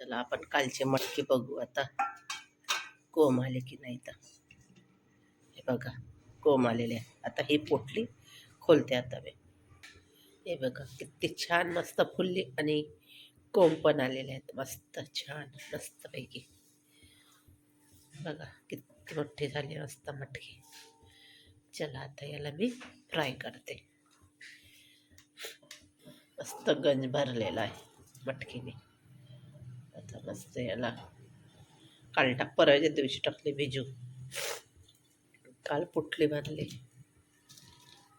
चला आपण कालचे मटकी बघू आता. कोंब आले की नाही तर. हे बघा कोंब आलेले आहे. आता ही पोटली खोलते आता मी. हे बघा किती छान मस्त फुलली आणि कोंब पण आलेले आहेत. मस्त छान मस्तपैकी बघा किती मोठी झाली मस्त मटकी. चला आता याला मी फ्राय करते. मस्त गंज भरलेला आहे मटकीने. मस्त याला. काल टाक परवाच्या दिवशी टाकले भिजू काल पुटली बांधली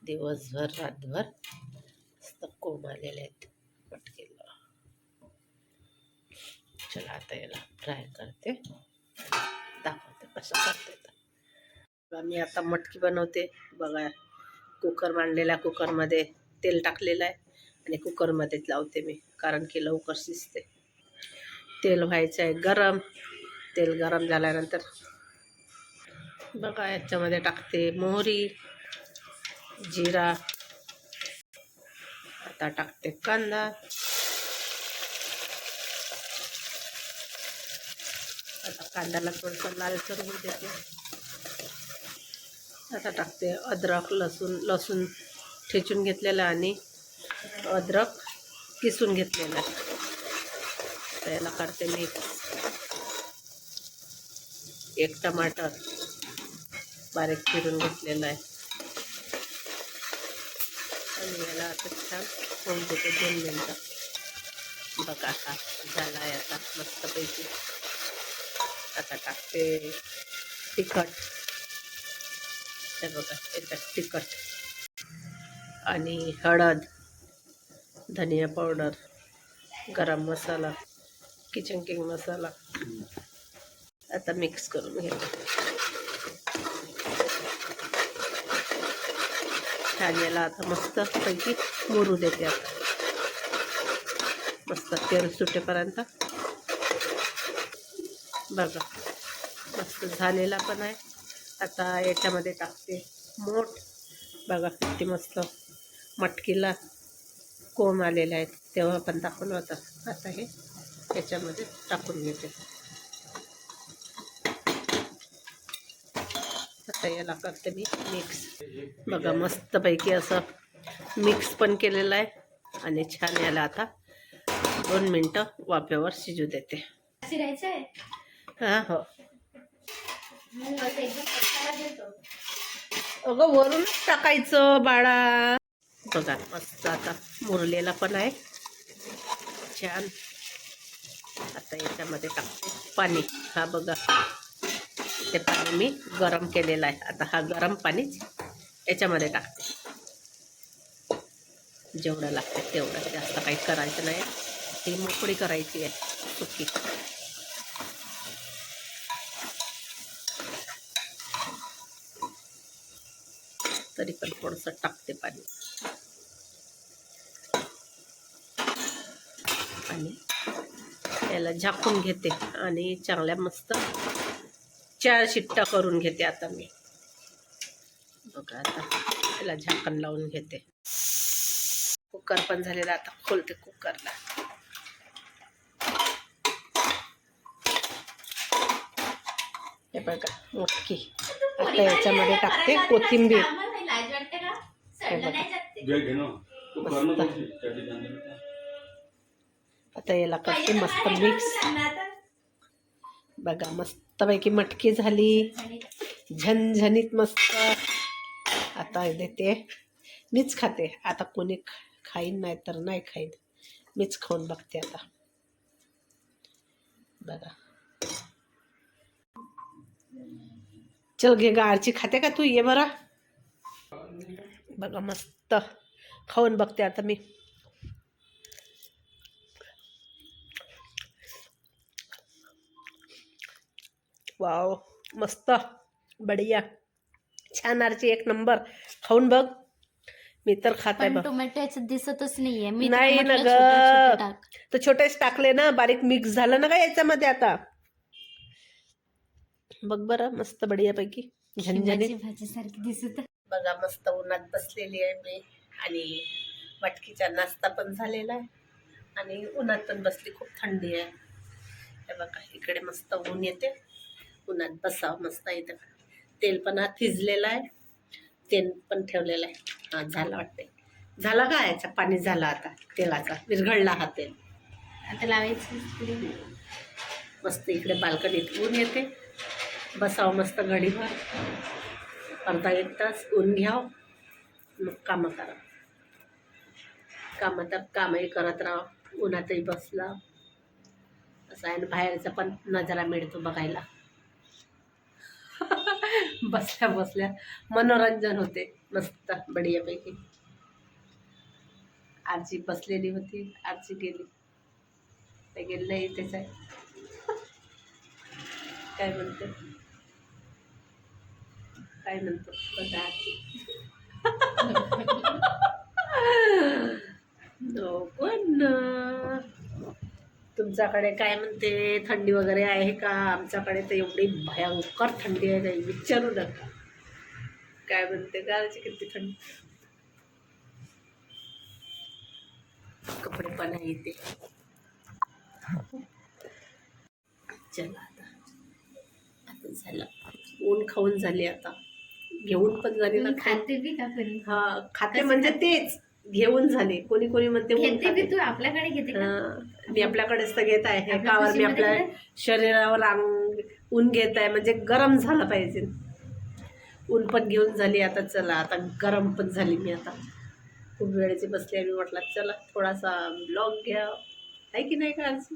दिवसभर रातभर मस्त कोंब आलेले आहेत. मटकीला चला आता याला फ्राय करते. दाखवते कसं करते तर. मी आता मटकी बनवते. बघा कुकर मांडलेला कुकरमध्ये तेल टाकलेलं आहे आणि कुकरमध्येच लावते मी कारण की लवकर शिजते. तेल व्हायचं आहे गरम. तेल गरम झाल्यानंतर बघा याच्यामध्ये टाकते मोहरी जिरा. आता टाकते कांदा. आता कांद्याला थोडंसं लालसर होऊ देते. आता टाकते अद्रक लसूण लसूण ठेचून घेतलेलं आणि अद्रक किसून घेतलेलं. याला काढते मी. एक टमाटर बारीक फिरून घेतलेलं आहे. आणि याला आता छान होऊन देते दोन मिनटं. बघा आता झाला आहे आता मस्तपैकी. आता टाकते तिखट. हे बघा याच्यात तिखट. आणि हळद धनिया पावडर गरम मसाला. किचन किंग मसाला आता मिक्स करून घ्यायचं छान याला आता मस्त पैकी मुरू देते आता. मस्त तेल सुटेपर्यंत. बघा मस्त झालेला पण आहे. आता याच्यामध्ये टाकते मोठ. बघा किती मस्त मटकीला कोंब आलेले आहेत. तेव्हा पण दाखवलं होतं. आता हे याच्यामध्ये टाकून घेते. आता याला करते मी मिक्स बघा मस्तपैकी असं मिक्स पण केलेलं आहे. आणि छान याला आता दोन मिनटं वाफेवर शिजू देते. हां हो. अगं वरूनच टाकायचं बाळा. बघा मस्त आता मुरलेला पण आहे. छान. आता याच्यामध्ये टाकते पाणी. हा बघा. ते पाणी मी गरम केलेलं आहे. आता हा गरम पाणीच याच्यामध्ये टाकते. जेवढं लागतं तेवढं. जास्त काही करायचं नाही. ती मोकळी करायची आहे. सुकी. तरी पण थोडंसं टाकते पाणी. आणि याला झाकून घेते आणि चांगल्या मस्त चार शिट्टा करून घेते आता मी. बघा आता याला झाकण लावून घेते. कुकर पण झालेला आता खोलते कुकरला. हे बघा मोठी आता याच्यामध्ये टाकते कोथिंबीर. आम्हाला नाही आता याला करते मस्त मिक्स. बघा मस्तपैकी मटकी झाली. झणझणीत मस्त. आता देते. मीच खाते. आता कोणी खाईन नाही तर नाही खाईन. मीच खाऊन बघते आता. बघा. चल घे गारची खाते का तू? ये बरा. बघा मस्त. खाऊन बघते आता मी. वाव मस्त. बढिया. छान आरची एक नंबर. खाऊन बघ. मी तर खात आहे बघ. टोमॅटोच दिसतच नाहीये. मी तर नाही ना म्हटलं ग. छोटं- छोटं टाक. तर छोटेच टाकले ना बारीक मिक्स झालं ना का याच्यामध्ये आता. बघ बरं मस्त बढिया पैकी भाजी सारखी दिसत. बघा मस्त उन्हात बसलेली आहे मी. आणि मटकीचा नाश्ता पण झालेला आहे. आणि उन्हात पण बसली खूप थंडी आहे. हे बघा इकडे मस्त ऊन येते. उन्हात बसावं मस्त इथं. तेल पण हा थिजलेला आहे. तेल पण ठेवलेलं आहे. हा झालं वाटते झाला का याचा? पाणी झाला आता तेलाचा. विरघळला हा तेल. आता लावायची. मस्त इकडे बाल्कनीत ऊन येते. बसावं मस्त घडीभर. अर्धा एक तास ऊन घ्यावं. मग कामं करा. कामं तर कामही करत राहा. उन्हातही बसला. असं आहे आणि बाहेरचा पण नजारा मिळतो बघायला. बसल्या बसल्या मनोरंजन होते मस्त बढियापैकी. आजी बसलेली होती आजी गेली. ते गेली नाही इथेच आहे. काय म्हणते? काय म्हणतो? बघा आजी. नको ना. तुमच्याकडे काय म्हणते थंडी वगैरे आहे का? आमच्याकडे तर एवढी भयंकर थंडी आहे काही विचारू नका. काय म्हणते गारची किती थंडी. कपडे पण आहे इथे. चला आता. आता झालं. ऊन खाऊन झाली आता. घेऊन पण झाली ना तू खाते बी का कधी हा खाते म्हणजे तेच. घेऊन झाले. कोणी कोणी म्हणते. तू आपल्याकडे घेते हा, मी आपल्याकडेच तर घेत आहे. कावर मी आपल्या? शरीरावर अंग ऊन घेत आहे. म्हणजे गरम झालं पाहिजे. ऊन पण घेऊन झाली आता चला. आता गरम पण झाली मी आता. खूप वेळेची बसली आणि म्हटलं चला थोडासा ब्लॉग घ्या. आहे की नाही का आज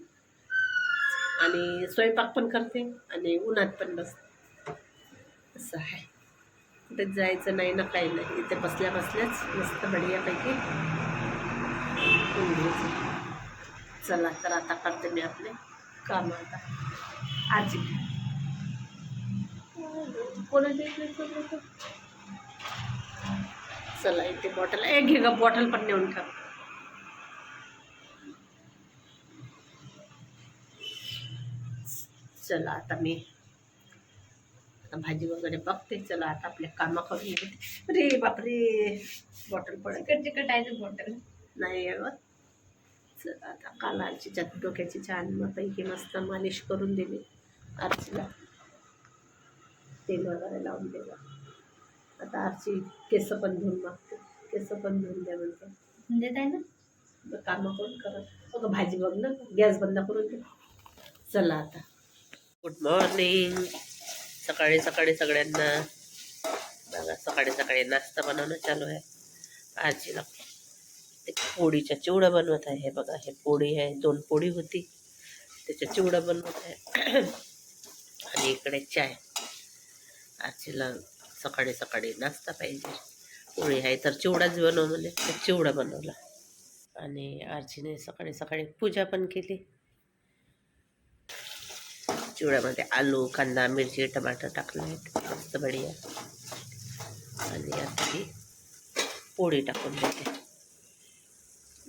आणि स्वयंपाक पण करते आणि उन्हात पण बसते. असं आहे. कुठेच जायचं नाही ना काही नाही. इथे बसल्या बसल्याच मस्त बढियापैकी चला तर आता करते मी आपले काम आता. आजी. कोणाच्या चला इथे बॉटल एक घे ग बॉटल पण नेऊन ठेव. चला आता मी आता भाजी वगैरे बघते. चला आता आपले कामं करून अरे बापरे. बॉटल पडेल. चिकट चिकट आहे ते बॉटल? नाही. चला आता काल आरचीच्या डोक्याची छान. पैकी मस्त मालिश करून दिली. आरचीला तेल वगैरे लावून दिलं. आता आरची केस पण धुवून मागते केस पण धुवून द्या म्हणतो. देत आहे ना? मग कामं कोण करत? बघ भाजी बघ ना. गॅस बंद करून दे चला आता. गुड मॉर्निंग सकाळी सकाळी सगळ्यांना. बघा सकाळी सकाळी नाश्ता बनवणं चालू आहे. आजीला पोळीचा पोळीच्या चिवडा बनवत आहे. हे बघा हे पोळी आहे. दोन पोळी होती. त्याच्या चिवडा बनवत आहे. आणि इकडे चाय. आजीला सकाळी सकाळी नाश्ता पाहिजे. पोळी आहे तर चिवडाच बनव म्हणजे चिवडा बनवला. आणि आजीने सकाळी सकाळी पूजा पण केली. चिवड्यामध्ये आलू कांदा मिरची टमाटर टाकले आहेत. मस्त बढिया. आणि आता ही पोळी टाकून देते.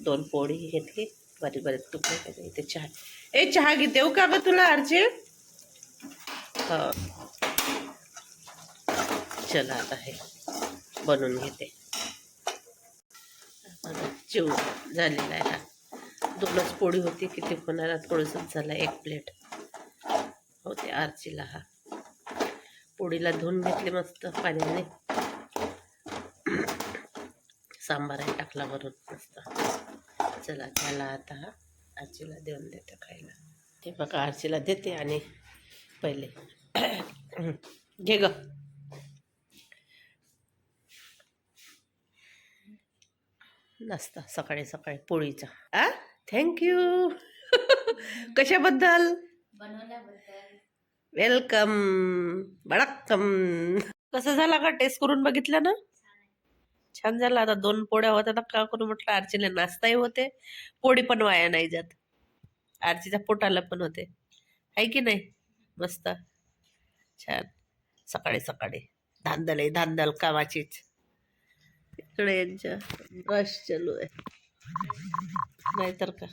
दोन पोळी घेतली. बारीक बारीक तुकडे केले. इथे चहा. ए चहा घे देऊ हो का ग तुला अर्जे चला आता हे बनवून घेते. चिव झालेला आहे. दोनच पोळी होती किती कोणाला थोडंसंच झालं एक प्लेट. होते आरचीला हा. पोळीला धुवून घेतले मस्त पाण्याने. सांबार आहे टाकला वरून मस्त. चला त्याला आता हा आजीला देऊन देते खायला. ते बघा आरचीला देते आणि पहिले. घे ग. नाश्ता सकाळी सकाळी पोळीचा. आ? थँक्यू कशाबद्दल? बनवल्याबद्दल. वेलकम बडक्कम कसं झाला का टेस्ट करून बघितलं ना? छान झालं. आता दोन पोळ्या होत्या तर का करू म्हटलं आरचीला नाश्ताही होते पोळी पण वाया नाही जात. आरचीच्या पोटाला पण होते. आहे की नाही? मस्त. छान. सकाळी सकाळी. धांदल आहे धांदल कामाचीच. इकडे यांच्या ब्रश चालू आहे. नाहीतर का?